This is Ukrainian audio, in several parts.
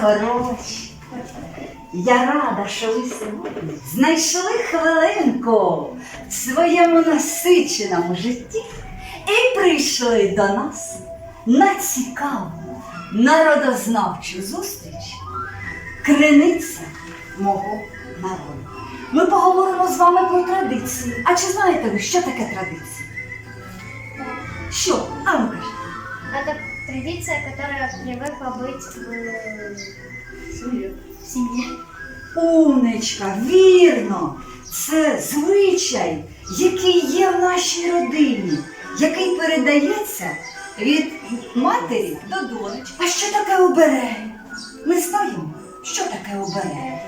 хороші. Я рада, що ви сьогодні знайшли хвилинку в своєму насиченому житті і прийшли до нас на цікаву народознавчу зустріч Криниця мого народу. Ми поговоримо з вами про традиції. А чи знаєте ви, що таке традиція? Що? А ну кажіть. Это традиция, которая привыкла быть в семье. В семье. Умничка, вірно. Це звичай, який є в нашій родині, який передається від матері до донечки. А що таке обереги? Ми знаємо, що таке обереги.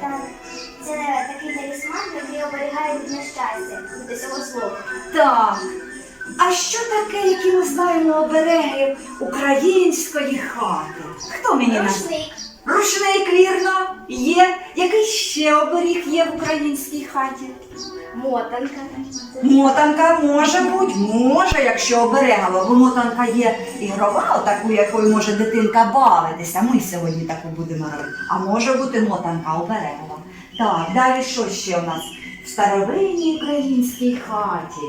Це такий талісман, який оберігає від нещастя, від усього слова. Так. А що таке, які ми знаємо обереги української хати? Хто мені? Рушник. Рушник, вірно, є. Який ще оберіг є в українській хаті? Мотанка. Мотанка може бути, може, якщо оберегова, бо мотанка є ігрова, отаку, якою може дитинка бавитися. Ми сьогодні таку будемо робити. А може бути мотанка оберегова. Так, далі що ще у нас в старовинній українській хаті?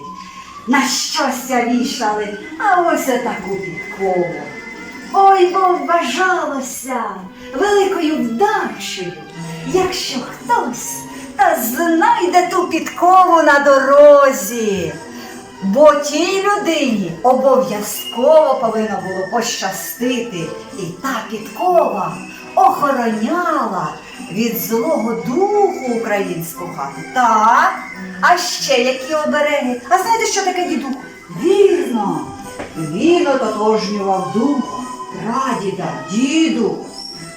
На щастя вішали, а ось отаку підкову. Ой, бо вважалося великою вдачею, якщо хтось та знайде ту підкову на дорозі. Бо тій людині обов'язково повинно було пощастити, і та підкова охороняла від злого духу українську хату. Так, а ще які обереги. А знаєте, що таке дідух? Вірно, він ототожнював дух прадіда, діду.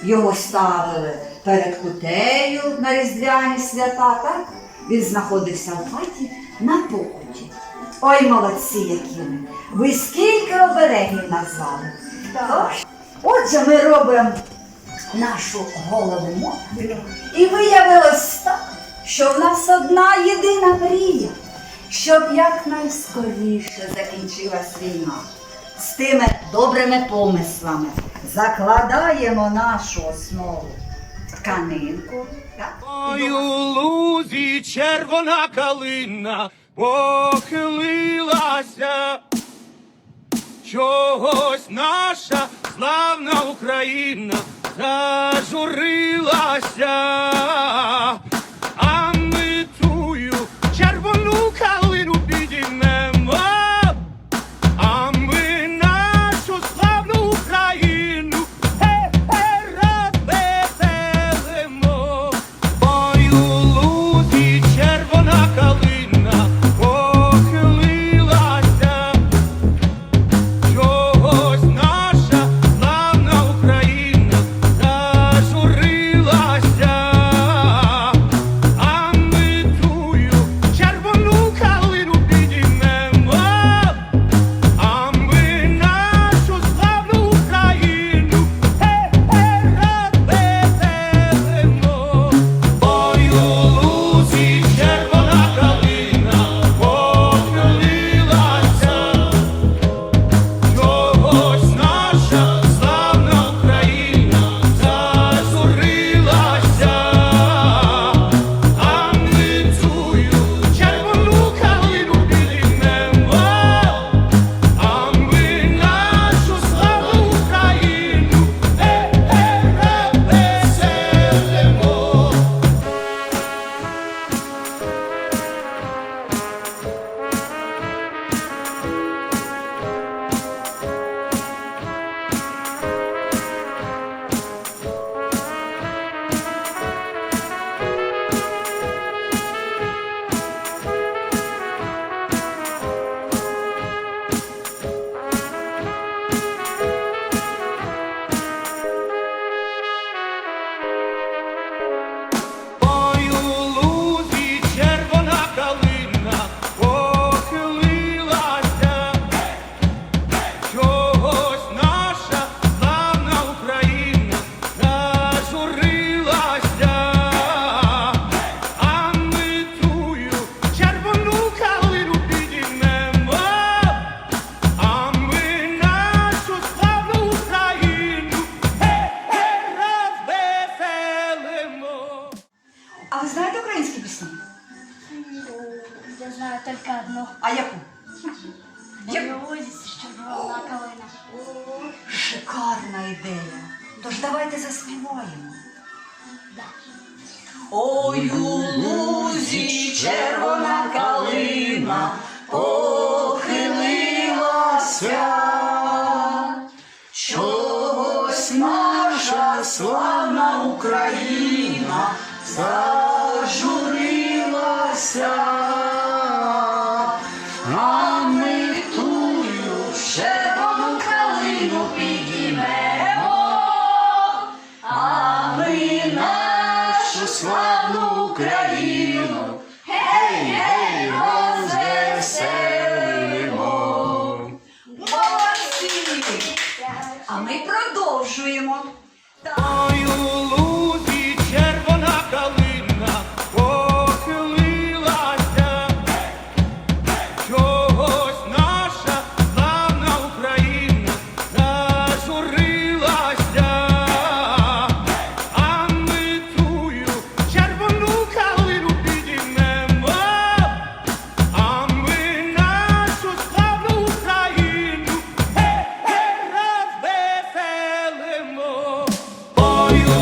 Його ставили перед кутею на різдвяні свята, так? Він знаходився в хаті на покуті. Ой, молодці, які ми! Ви скільки оберегів назвали? Тож, Отже, ми робимо нашу голову. І виявилось так, що в нас одна єдина мрія, щоб якнайскоріше закінчилась війна. З тими добрими помислами закладаємо нашу основу тканинку. Ой, у лузі червона калина похилилася, чогось наша славна Україна зажурилася, только одно. А яку? Як- Боюсь, що була калина. Шикарна ідея. Тож давайте заспіваємо. Ой, у лузі червона калина похилилася, чогось наша славна Україна зажурилася,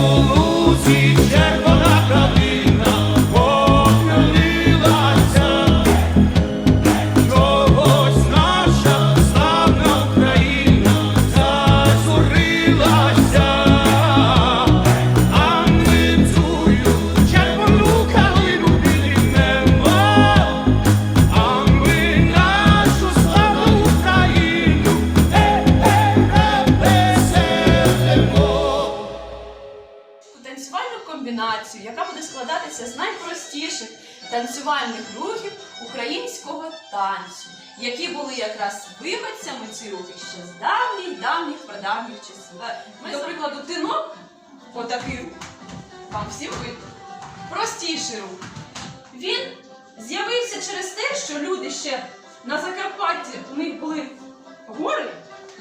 у лузі червона комбінацію, яка буде складатися з найпростіших танцювальних рухів українського танцю, які були якраз виходцями ці рухи ще з давніх, давніх, прадавніх часів. Ми, до прикладу, тинок, отакий рух, вам всім видно, простіший рух. Він з'явився через те, що люди ще на Закарпатті у них були гори,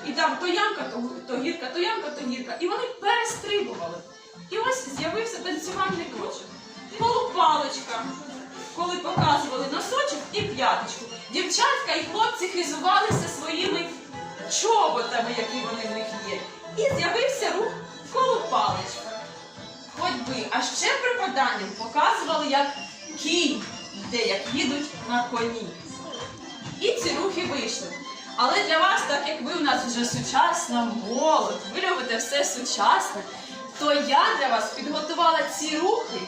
і там то ямка, то, то гірка, то ямка, то гірка. І вони перестрибували. З'явився танцювальний крочок. Полупалочка, коли показували носочок і п'яточку. Дівчатка і хлопці хизувалися своїми чоботами, які вони в них є. І з'явився рух колупалочка. Ходьби, а ще припаданням показували, як кінь йде, як їдуть на коні. І ці рухи вийшли. Але для вас, так як ви у нас вже сучасна молодь, ви любите все сучасне, то я для вас підготувала ці рухи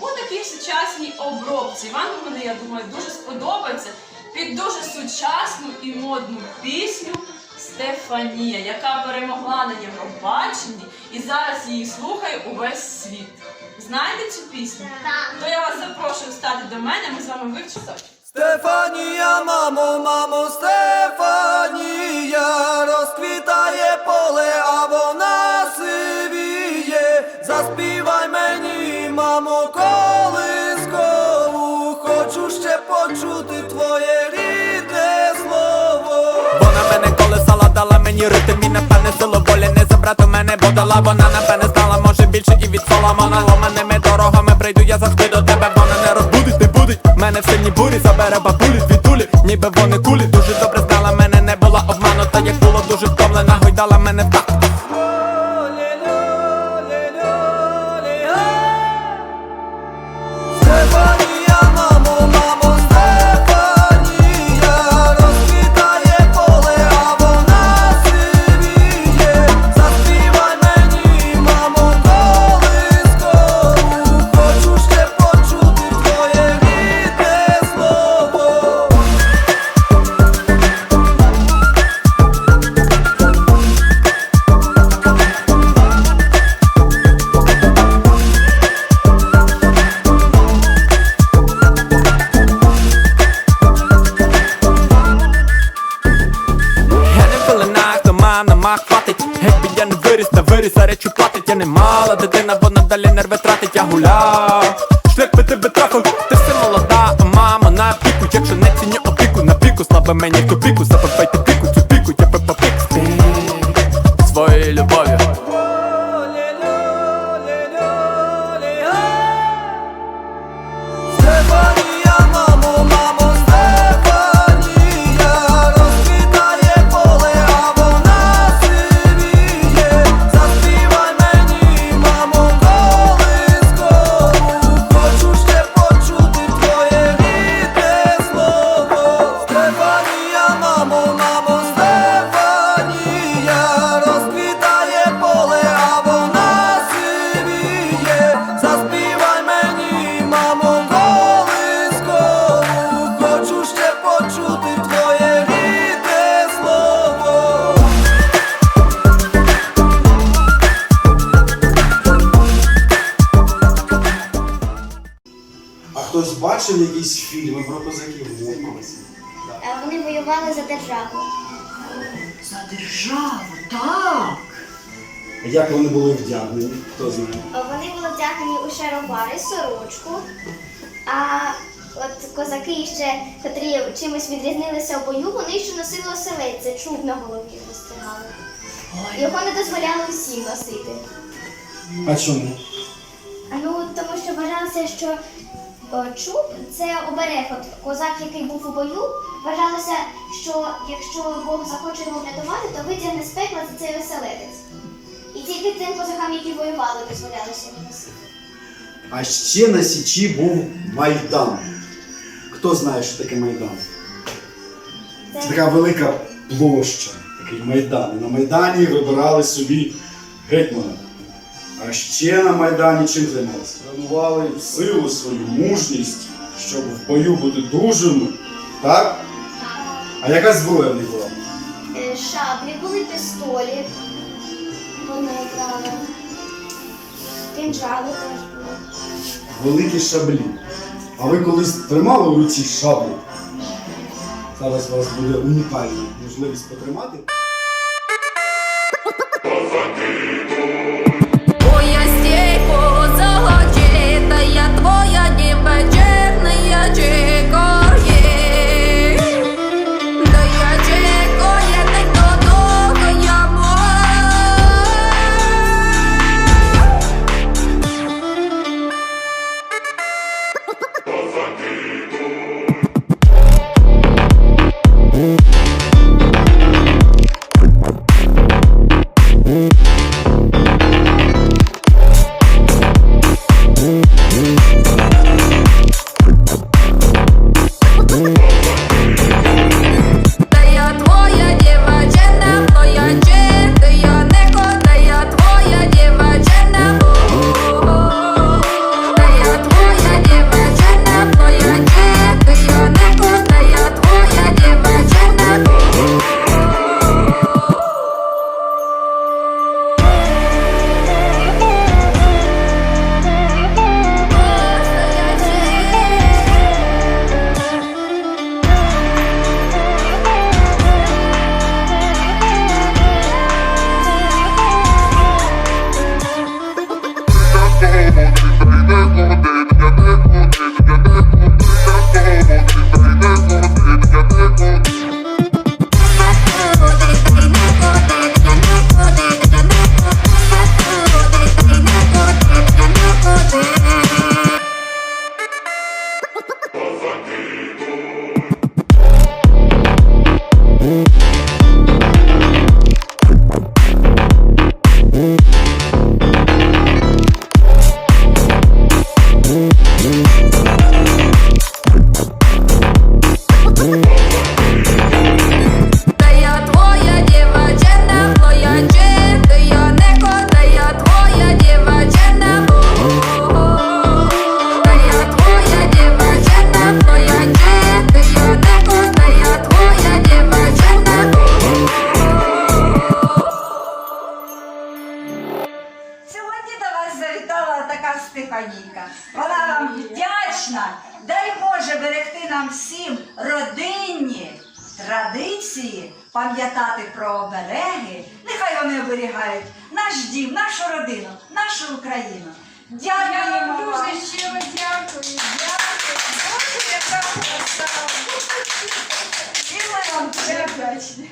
у такій сучасній обробці. Вам вони, я думаю, дуже сподобаються під дуже сучасну і модну пісню Стефанія, яка перемогла на Євробаченні і зараз її слухає увесь світ. Знаєте цю пісню? Так. То я вас запрошую стати до мене, ми з вами вивчимо. Стефанія, мамо, мамо, Стефанія, розквітає поле, а вона прийду, я завжди до тебе, вона не розбудить, не будить Мене в сині бурі, забере бабулі, звідулі, ніби вони кулі. Дуже добре знала, мене не була обманута, як було дуже втомлена, гойдала мене речу платить Я не мала. Дитина, вона далі нерви тратить, я гуляв. Шлях би тебе трафив, ти все молода, а мама на піку Якщо не ціню опіку, на піку, слабе мені в тупіку Запивайте піку, цю піку, я би попік Своєю любов'ю воювали за державу. За державу, так. А Як вони були вдягнені? Хто знає? Вони були вдягнені у шаровари, сорочку. А от козаки ще, котрі чимось відрізнилися в бою, вони ще носили оселедце, чуб на голові розтягали. Його не дозволяли усім носити. А чому? А ну тому що вважалося, що чуб це оберег. От козак, який був у бою, вважалося, що якщо Бог захоче його врятувати, то витягне з пекла за цей оселедець. І тільки тим козакам, які воювали, дозволялося його носити. А ще на Січі був Майдан. Хто знає, що таке Майдан? Це така велика площа, такий майдан. І на Майдані вибирали собі гетьмана. А ще на Майдані чим займалися? Тренували силу свою, мужність, щоб в бою бути дружими. Так? А яка зброя в них була? Е, Шаблі були пістолі. Вони. Кинджали теж були. Великі шаблі. А ви колись тримали у руці шаблі? Зараз у вас буде унікальна можливість потримати. пам'ятати про обереги, нехай вони оберігають наш дім, нашу родину, нашу Україну. Дякую вам дуже щиро дякую. Дякую. Боже, яка краса. І ми вам дуже вдячні.